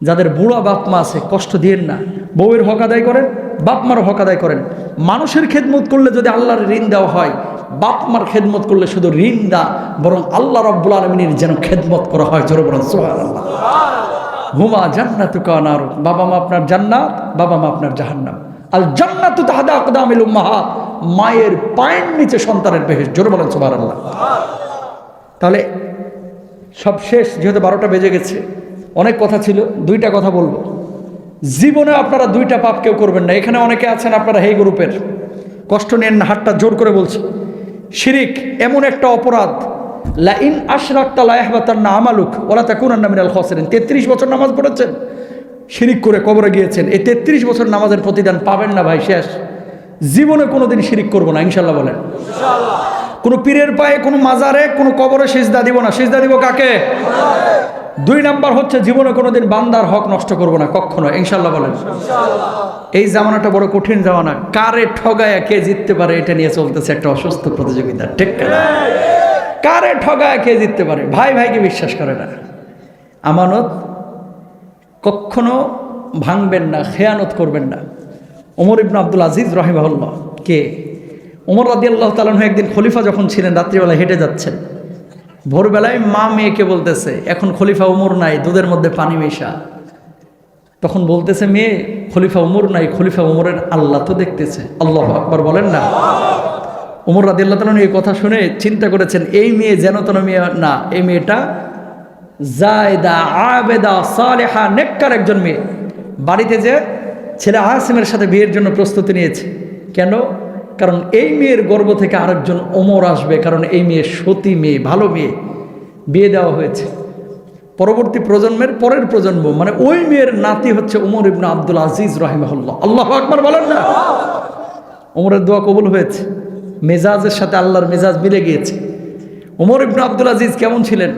যাদের বুড়া বাপ মা আছে, কষ্ট দিয়েন না। বউয়ের হক আদায় করেন, বাপ মার হক আদায় করেন। মানুষের খেদমত করলে যদি আল্লাহর ঋণ দেওয়া হয়, বাপ মার খেদমত করলে শুধু ঋণ দা বরং আল্লাহ রব্বুল আলমিনের যেন খেদমত করা হয়, জোরে বরং সোহার আল্লাহ হুমা জান্নাত কানার বাবা মা আপনার জান্নাত, বাবা মা আপনার জাহান্নাম। আল জান্নাতু তাহাদা আকদামিল উম্মাহা, মায়ের পায়ের নিচে সন্তানের বেহেশ, জোরে বলেন সোহার আল্লাহ তাহলে সব শেষ, যেহেতু বারোটা বেজে গেছে অনেক কথা ছিল, দুইটা কথা বলব। জীবনে আপনারা দুইটা পাপ কেউ করবেন না। এখানে অনেকে আছেন আপনারা হেই গ্রুপের, কষ্ট নেন না, হাতটা জোর করে বলছি। শিরিক এমন একটা অপরাধ, লাইন আশরাক্তা লাহবাতার না আমালুক ওলা তাকুন মিনাল খসরেন। তেত্রিশ বছর নামাজ পড়েছেন, শিরিক করে কবরে গিয়েছেন। এই তেত্রিশ বছর নামাজের প্রতিদান পাবেন না ভাই, শেষ। জীবনে কোনোদিন শিরিক করব না ইনশাল্লাহ বলেন। কোনো পীরের পায়ে কোনো মাজারে, কোনো কবরে সেজদা দিব না। সেজদা দিব কাকে? দুই নাম্বার হচ্ছে জীবনে কোনোদিন বান্দার হক নষ্ট করব না, কখনো। ইনশাল্লাহ বলেন। এই জামানাটা বড় কঠিন জামানা। কারে ঠগায় কে জিততে পারে এটা নিয়ে চলতেছে একটা অসুস্থ প্রতিযোগিতা, ঠিক কারে ঠগায় কে জিততে পারে? ভাই ভাইকে বিশ্বাস করে না। আমানত কখনো ভাঙবেন না, খেয়ানত করবেন না। ওমর ইবনা আব্দুল আজিজ রহিমাহুল্লাহ কে? ওমর রাদি আল্লাহ তালন একদিন খলিফা যখন ছিলেন রাত্রিবেলা হেঁটে যাচ্ছেন। ভোরবেলায় মা মেয়েকে বলতেছে, এখন খলিফা উমর নাই, দুধের মধ্যে পানি মেশা। তখন বলতেছে, মেয়ে, খলিফা উমর নাই, খলিফা উমরের আল্লাহ তো দেখতেছে। আল্লাহ আকবর বলেন না। উমর রাদি আল্লাহ তালন এই কথা শুনে চিন্তা করেছেন, এই মেয়ে যেন তেন মেয়ে না, এই মেয়েটা জায়দা আবেদা সালেহা নেককার একজন মেয়ে। বাড়িতে যে ছেলে আসিমের সাথে বিয়ের জন্য প্রস্তুতি নিয়েছে। কেন? কারণ এই মেয়ের গর্ব থেকে আরেকজন ওমর আসবে, কারণ এই মেয়ে সতী মেয়ে, ভালো মেয়ে। বিয়ে দেওয়া হয়েছে। পরবর্তী প্রজন্মের পরের প্রজন্ম মানে ওই মেয়ের নাতি হচ্ছে উমর ইবনা আব্দুল আজিজ রাহিমাহুল্লাহ। আল্লাহ আকবর বলেন না? উমরের দোয়া কবুল হয়েছে। মেজাজের সাথে আল্লাহর মেজাজ মিলে গিয়েছে। উমর ইবনা আব্দুল আজিজ কেমন ছিলেন?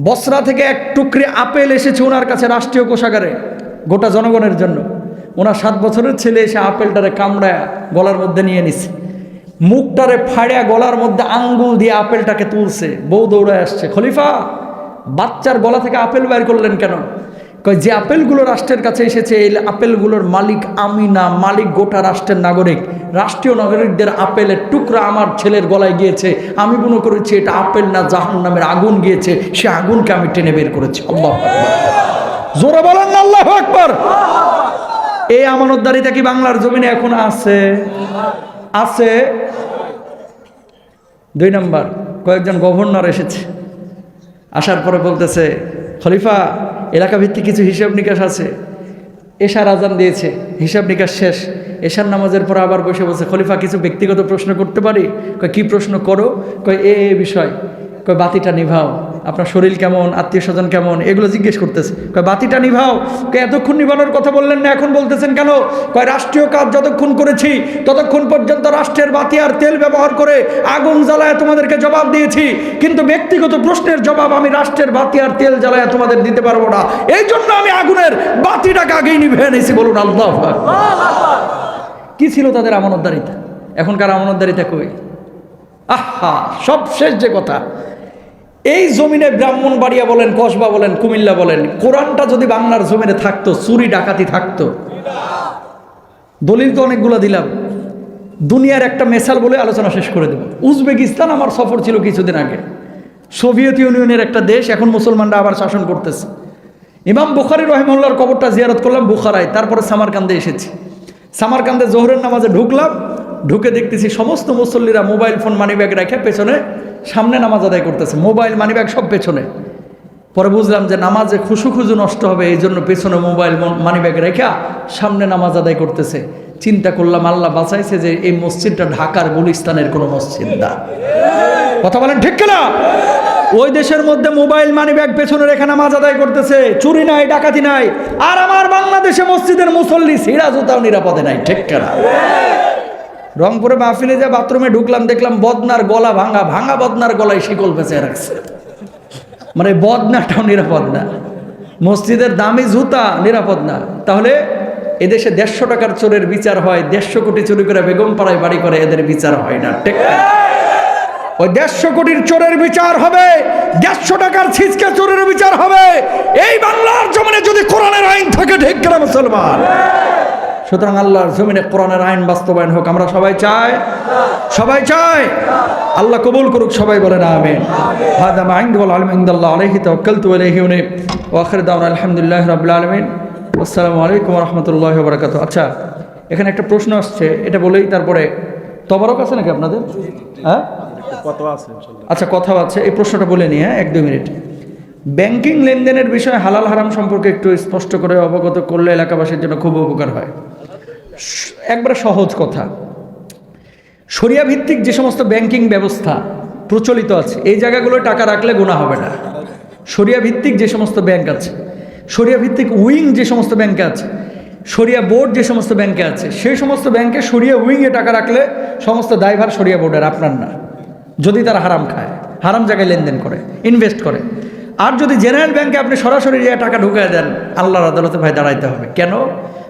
বসরা থেকে এক টুকরি আপেল এসেছে ওনার কাছে রাষ্ট্রীয় কোষাগারে, গোটা জনগণের জন্য। ওনার সাত বছরের ছেলে এসে আপেলটারে কামড়ায় গলার মধ্যে নিয়ে নিছে। মুখটারে ফাড়িয়া গলার মধ্যে আঙ্গুল দিয়ে আপেলটাকে তুলছে। বউ দৌড়ায় আসছে, খলিফা, বাচ্চার গলা থেকে আপেল বের করলেন কেন? কয়, যে আপেলগুলো রাষ্ট্রের কাছে এসেছে, এই আপেলগুলোর মালিক আমি না মালিক গোটা রাষ্ট্রের নাগরিক। রাষ্ট্রীয় নাগরিকদের আপেলের টুকরা আমার ছেলের গলায় গিয়েছে। আমি মনে করেছি এটা আপেল না জাহান নামের আগুন গিয়েছে। সে আগুনকে আমি টেনে বের করেছি। আল্লাহ জোরে বলেন আল্লাহ আকবর। এই আমানতদারিটা কি বাংলার জমিনে এখন আছে? আছে। দুই নম্বর, কয়েকজন গভর্নর এসেছে। আসার পরে বলতেছে, খলিফা এলাকা ভিত্তিক কিছু হিসাব নিকাশ আছে। এশার আজান দিয়েছে, হিসাব নিকাশ শেষ। এশার নামাজের পর আবার বসে বলছে, খলিফা, কিছু ব্যক্তিগত প্রশ্ন করতে পারি? কয়, কী প্রশ্ন করো? কয় এ বিষয়। কয়, বাতিটা নিভাও। আপনার শরীর কেমন, আত্মীয় স্বজন কেমন? এগুলো জিজ্ঞেস করতেছে। কয়, বাতিটা নিভাও। কয়, এতক্ষণ নিভানোর কথা বললেন না, এখন বলতেছেন কেন? কয়, রাষ্ট্রীয় কাজ যতক্ষণ করেছি, ততক্ষণ পর্যন্ত রাষ্ট্রের বাতি আর তেল ব্যবহার করে আগুন জ্বালায় তোমাদেরকে জবাব দিয়েছি। কিন্তু ব্যক্তিগত প্রশ্নের জবাব আমি রাষ্ট্রের বাতি আর তেল জ্বালায় তোমাদের দিতে পারব না। এই জন্য আমি আগুনের বাতিটাকে আগেই নিভে এনেছি, বলুন আল্লাহ কি ছিল তাদের আমানতদারিতা? এখনকার আমানতদারিতা কই? আহা সব শেষ যে কথা। এই জমিনে ব্রাহ্মণবাড়িয়া বলেন, কসবা বলেন, কুমিল্লা বলেন, কোরআনটা যদি বাংলার জমিনে থাকতো, চুরি, ডাকাতি থাকতো। দলিল তো অনেকগুলো দিলাম। দুনিয়ার একটা মেসাল বলে আলোচনা শেষ করে দেব। উজবেকিস্তান আমার সফর ছিল কিছুদিন আগে। সোভিয়েত ইউনিয়নের একটা দেশ, এখন মুসলমানরা আবার শাসন করতেছে। ইমাম বুখারি রহিমুল্লাহর কবরটা জিয়ারত করলাম বুখারায়, তারপরে সামারকান্দে এসেছি। সামারকান্দে জোহরের নামাজে ঢুকলাম ঢুকে দেখতেছি সমস্ত মুসল্লিরা মোবাইল ফোন মানি ব্যাগ রেখে পেছনে সামনে নামাজ আদায় করতেছে। মোবাইল মানি ব্যাগ সব পেছনে। পরে বুঝলাম যে নামাজে খুশু খুজু নষ্ট হবে, এই জন্য পেছনে মোবাইল মানি ব্যাগ রেখা সামনে নামাজ আদায় করতেছে। চিন্তা করলাম, আল্লাহ বাঁচাইছে যে এই মসজিদটা ঢাকার গুলিস্তানের কোনো মসজিদ না। কথা বলেন ঠিক কিনা? ওই দেশের মধ্যে মোবাইল মানি ব্যাগ পেছনে রেখে নামাজ আদায় করতেছে। চুরি নাই, ডাকাতি নাই। আর আমার বাংলাদেশে মসজিদের মুসল্লি সিরা জুতাও নিরাপদে নাই, ঠিক কিনা? রংপুরে মাহফিলে যা বাথরুমে ঢুকলাম, দেখলাম বদনার গলা ভাঙা ভাঙা বদনার গলায় শিকল পেঁচে রাখছে। মানে বদনাটাও নিরাপদ না। মসজিদের দামি জুতা নিরাপদ না। তাহলে এদেশে দেড়শো টাকার চোরের বিচার হয়, দেড়শো কোটি চুরি করে বেগম পাড়ায় বাড়ি করে, এদের বিচার হয় না। ঠিক ওই দেড়শো কোটির চোরের বিচার হবে, দেড়শো টাকার ছিচকে চোরের বিচার হবে। এই বাংলার জমিনে যদি কোরআনের আইন থাকে কোরআন মুসলমান? সুতরাং আল্লাহর জমিনে কোরআনের আইন বাস্তবায়ন হোক আমরা সবাই চাই সবাই চাই। আল্লাহ কবুল করুক সবাই বলেন আমিন। হাদা মা ইনদু ওয়াল ইলমু ইনদাল্লাহ আলাইহি তাওয়াক্কালতু ওয়া ইলাইহি উনীব ওয়া আখিরু দাওয়ানা আলহামদুলিল্লাহি রাব্বিল আলামিন। আসসালামু আলাইকুম রাহমাতুল্লাহি ওয়া বারাকাতুহু। আচ্ছা এখানে একটা প্রশ্ন আসছে এটা বলেই তারপরে তবরক আছে নাকি আপনাদের? হ্যাঁ? আচ্ছা কথা আছে এই প্রশ্নটা বলে নিয়ে এক দুই মিনিট। ব্যাংকিং লেনদেনের বিষয়ে হালাল হারাম সম্পর্কে একটু স্পষ্ট করে অবগত করলে এলাকাবাসীর জন্য খুব উপকার হয়। একবারে সহজ কথা। সরিয়া ভিত্তিক যে সমস্ত ব্যাংকিং ব্যবস্থা প্রচলিত আছে, এই জায়গাগুলোয় টাকা রাখলে গোনা হবে না। সরিয়া ভিত্তিক যে সমস্ত ব্যাংক আছে সরিয়া ভিত্তিক উইং যে সমস্ত ব্যাংকে আছে সরিয়া বোর্ড যে সমস্ত ব্যাংকে আছে, সেই সমস্ত ব্যাংকে সরিয়া উইংয়ে টাকা রাখলে সমস্ত দায়ভার সরিয়া বোর্ডের, আপনার না। যদি তারা হারাম খায়, হারাম জায়গায় লেনদেন করে, ইনভেস্ট করে। আর যদি জেনারেল ব্যাংকে আপনি সরাসরি টাকা ঢুকায় দেন, আল্লাহর আদালতে ভাই দাঁড়াইতে হবে। কেন?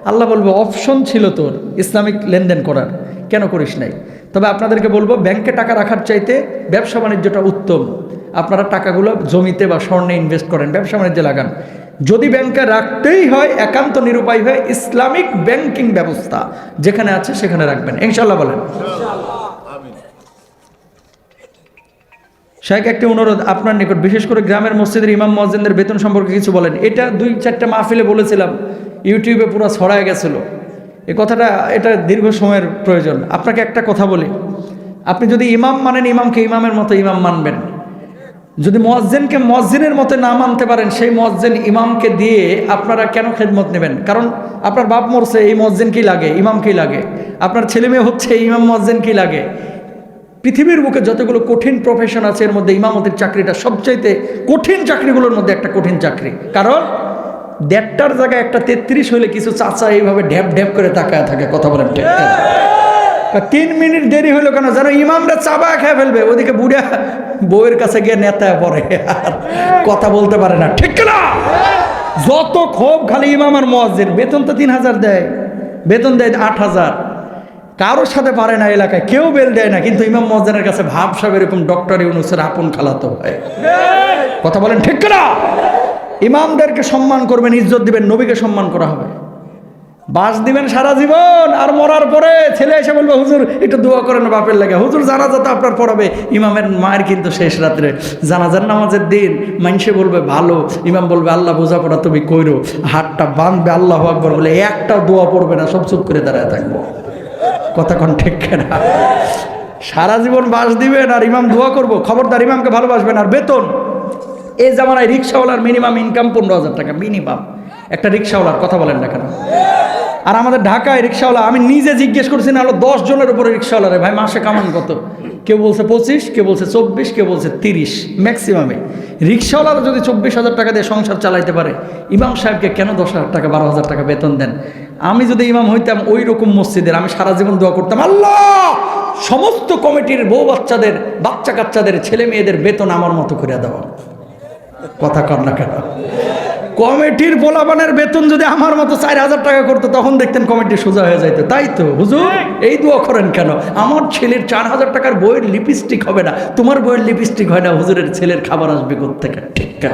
আল্লাহ বলব অপশন ছিল তোর, ইসলামিক লেনদেন করার। কেন করিস নাই? তবে আপনাদেরকে বলব, ব্যাংকে টাকা রাখার চাইতে ব্যবসা বাণিজ্যটা উত্তম। আপনারা টাকাগুলো জমিতে বা স্বর্ণে ইনভেস্ট করেন, ব্যবসা বাণিজ্যে লাগান। যদি ব্যাংকে রাখতেই হয়, একান্ত নিরুপায় হয় ইসলামিক ব্যাংকিং ব্যবস্থা, যেখানে আছে সেখানে রাখবেন। ইনশাল্লাহ বলেন। শাহেক একটি অনুরোধ আপনার নিকট। বিশেষ করে গ্রামের মসজিদের ইমাম মসজিদের বেতন সম্পর্কে কিছু বলেন। এটা দুই চারটা মাহফিলে বলেছিলাম। ইউটিউবে পুরো ছড়ায় গেছিল। এই কথাটা, এটা দীর্ঘ সময়ের প্রয়োজন। আপনাকে একটা কথা বলি। আপনি যদি ইমাম মানেন, ইমামকে ইমামের মতো ইমাম মানবেন। যদি মসজিনকে মসজিনের মতো না মানতে পারেন, সেই মসজিন ইমামকে দিয়ে আপনারা কেন খেদমত নেবেন? কারণ আপনার বাপ মরছে, এই মসজিন কি লাগে? ইমাম কি লাগে? আপনার ছেলে মেয়ে হচ্ছে ইমাম মসজিন কি লাগে? পৃথিবীর বুকে যতগুলো কঠিন প্রফেশন আছে, এর মধ্যে ইমামতির চাকরিটা সবচাইতে কঠিন চাকরিগুলোর মধ্যে একটা কঠিন চাকরি। কারণ দেড়টার জায়গায় একটা তেত্রিশ হলে কিছু চাচা এইভাবে ঢ্যাপ ঢ্যাপ করে তাকায় থাকে, কথা বলেন তিন মিনিট দেরি হলো কেন? যেন ইমামরা চাবা খেয়ে ফেলবে, ওদিকে বুড়া বউয়ের কাছে গিয়ে নেতায় পড়ে, আর কথা বলতে পারে না, ঠিক না? যত ক্ষোভ খালি ইমাম আর মসজিদ বেতন তো তিন হাজার দেয়, বেতন দেয় আট হাজার। কারোর সাথে পারে না এলাকায়, কেউ বেল দেয় না, কিন্তু ইমাম মসজিদের কাছে ভাব সব এরকম ডক্টর ইউনুসের আপন খালাতো হয় কথা বলেন ঠিক না? ইমামদেরকে সম্মান করবেন, ইজ্জত দিবেন, নবীকে সম্মান করা হবে। বাস দিবেন সারা জীবন, আর মরার পরে ছেলে এসে বলবে, হুজুর, একটু দোয়া করেন বাপের লাগে। হুজুর, জানাজা তো আপনার পড়াবে। ইমামের মায়ের কিন্তু শেষ রাত্রে জানাজার নামাজের দিন মানুষে বলবে, ভালো। ইমাম বলবে, আল্লাহ বোঝাপড়া তুমি কইরো। হাতটা বাঁধবে, আল্লাহ আকবর। বলে একটা দোয়া পড়বে না, সব চুপ করে দাঁড়ায় থাকব। কন ঠিক না সারা জীবন বাস দিবেন, আর ইমাম দোয়া করব। খবরদার ইমামকে ভালোবাসবেন, আর বেতন। এই জামানায় রিক্সাওয়ালার মিনিমাম ইনকাম পনেরো হাজার টাকা মিনিমাম একটা রিক্সাওয়ালার কথা বলেন না কেন? আর আমাদের ঢাকায় রিক্সাওয়ালা, আমি নিজে জিজ্ঞেস করছি, না হলো দশ জনের উপরে রিক্সাওয়ালারে ভাই, মাসে কামান কত? কেউ বলছে পঁচিশ, কেউ বলছে চব্বিশ, কেউ বলছে তিরিশ ম্যাক্সিমামে রিক্সাওয়ালারা যদি চব্বিশ হাজার টাকা দিয়ে সংসার চালাইতে পারে, ইমাম সাহেবকে কেন দশ হাজার টাকা, বারো হাজার টাকা বেতন দেন? আমি যদি ইমাম হইতাম ওই রকম মসজিদের, আমি সারা জীবন দোয়া করতাম, আল্লাহ! সমস্ত কমিটির বউ বাচ্চাদের, বাচ্চা কাচ্চাদের, ছেলে মেয়েদের বেতন আমার মতো করে দেওয়া। কথা কর না কেন? কমিটির পোলাপানের বেতন যদি আমার মতো চার হাজার টাকা করতো তখন দেখতেন কমিটি সোজা হয়ে যাইতো। তাই তো? হুজুর এই দোয়া করেন কেন? আমার ছেলের চার হাজার টাকার বইয়ের লিপস্টিক হবে না। তোমার বইয়ের লিপস্টিক হয় না হুজুরের ছেলের খাবার আসবে থেকে ঠিক কেন?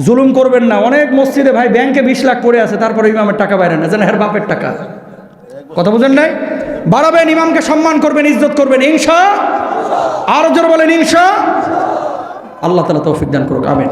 জুলুম করবেন না। অনেক মসজিদে ভাই ব্যাংকে বিশ লাখ পড়ে আছে তারপরে ইমামের টাকা বাইরে না। যেন হের বাপের টাকা? কথা বুঝেন নাই? বাড়াবেন ইমামকে সম্মান করবেন ইজ্জত করবেন ইনশা আরও জোর বলেন ইনশা আল্লাহ তালা তৌফিক দান করুক আমিন।